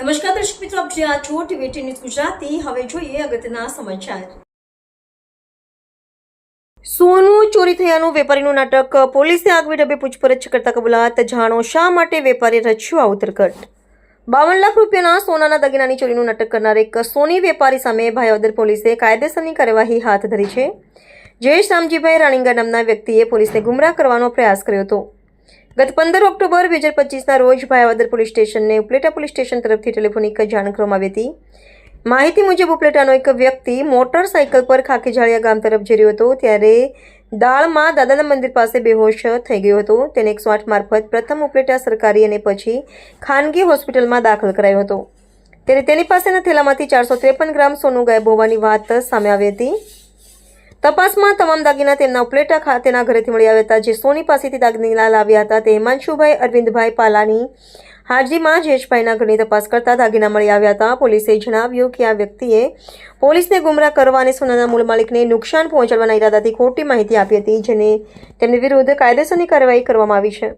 નમસ્કાર દર્શક મિત્રો, આપ જ્યાં છો ટીવી ન્યૂઝ ગુજરાતી. હવે જોઈએ અગત્યના સમાચાર. સોનું ચોરી થયાનું વેપારીનું નાટક. પોલીસે આગવી ડબે પૂછપરછ કરતા કબૂલાત. જાણો શા માટે વેપારી રચ્યું આ ઉતરકટ બાવન લાખ રૂપિયાના સોનાના દગીનાની ચોરીનું નાટક કરનાર એક સોની વેપારી સામે ભાયોદર પોલીસે કાયદેસરની કાર્યવાહી હાથ ધરી છે. જયેશ રામજીભાઈ રાણીંગા નામના વ્યક્તિએ પોલીસને ગુમરાહ કરવાનો પ્રયાસ કર્યો હતો. ગત પંદર ઓક્ટોબર બે હજાર પચીસના રોજ ભાયાવદર પોલીસ સ્ટેશનને ઉપલેટા પોલીસ સ્ટેશન તરફથી ટેલિફોનિક જાણ કરવામાં આવી હતી. માહિતી મુજબ ઉપલેટાનો એક વ્યક્તિ મોટરસાઇકલ પર ખાખીજાળિયા ગામ તરફ જઈ રહ્યો હતો, ત્યારે દાળમાં દાદાના મંદિર પાસે બેહોશ થઈ ગયો હતો. તેને એકસો આઠ મારફત પ્રથમ ઉપલેટા સરકારી અને પછી ખાનગી હોસ્પિટલમાં દાખલ કરાયો હતો. ત્યારે તેની પાસેના થેલામાંથી ચારસો ત્રેપન ગ્રામ સોનું ગાયબ હોવાની વાત સામે આવી હતી. તપાસમાં તમામ દાગીના તેમના ઉપલેટા ખાતેના ઘરેથી મળી આવ્યા હતા. જે સોની પાસેથી દાગીના લાવ્યા હતા, તે હિમાંશુભાઈ અરવિંદભાઈ પાલાની હાજરીમાં જેશભાઈના ઘરની તપાસ કરતા દાગીના મળી આવ્યા હતા. પોલીસે જણાવ્યું કે આ વ્યક્તિએ પોલીસને ગુમરાહ કરવા અને સોનાના મૂળ માલિકને નુકસાન પહોંચાડવાના ઈરાદાથી ખોટી માહિતી આપી હતી, જેને તેમની વિરુદ્ધ કાયદેસરની કાર્યવાહી કરવામાં આવી છે.